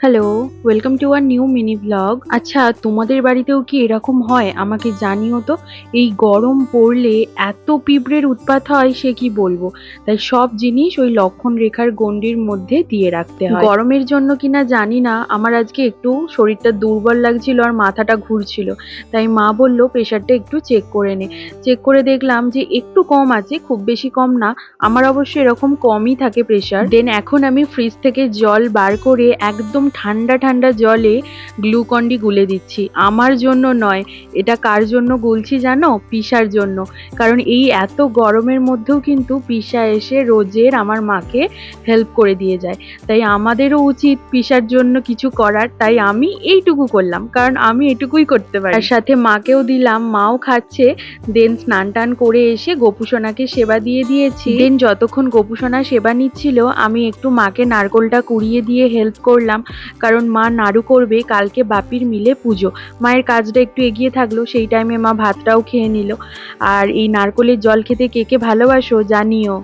Hello welcome to our new mini blog আচ্ছা তোমাদের বাড়িতেও কি এরকম হয়? আমাকে জানিও তো, এই গরম পড়লে এত পিঁপড়ের উৎপাত হয়, সে কি বলব? তাই সব জিনিস ওই লক্ষণ রেখার গণ্ডির মধ্যে দিয়ে রাখতে হয়। গরমের জন্য কিনা জানি না, আমার আজকে একটু শরীরটা দুর্বল লাগছিল আর মাথাটা ঘুরছিল। তাই মা বলল প্রেশারটা একটু চেক করে নে। চেক করে দেখলাম যে একটু কম আছে, খুব বেশি কম না। আমার অবশ্য এরকম কমই থাকে প্রেশার দেন এখন আমি ফ্রিজ থেকে জল বার করে একদম ঠান্ডা ঠান্ডা জলে গ্লুকন্ডি গুলে দিচ্ছি। আমার জন্য নয়, এটা কার জন্য গুলছি জানো? পিসার জন্য। কারণ এই এত গরমের মধ্যেও কিন্তু পিসা এসে রোজের আমার মাকে হেল্প করে দিয়ে যায়। তাই আমাদেরও উচিত পিসার জন্য কিছু করার, তাই আমি এইটুকু করলাম। কারণ আমি এটুকুই করতে পারি। সাথে মাকেও দিলাম, মাও খাচ্ছে। দেন স্নান টান করে এসে গোপুসোনাকে সেবা দিয়ে দিয়েছি। দেন যতক্ষণ গোপুসোনা সেবা নিচ্ছিল, আমি একটু মাকে নারকোলটা কুড়িয়ে দিয়ে হেল্প করলাম। কারণ মা নাড়ু করবে, কালকে বাপির মিলে পুজো। মায়ের কাজটা একটু এগিয়ে থাকল, সেই টাইমে মা ভাতটাও খেয়ে নিল। আর এই নারকলের জল খেতে কে কে ভালোবাসো জানিও।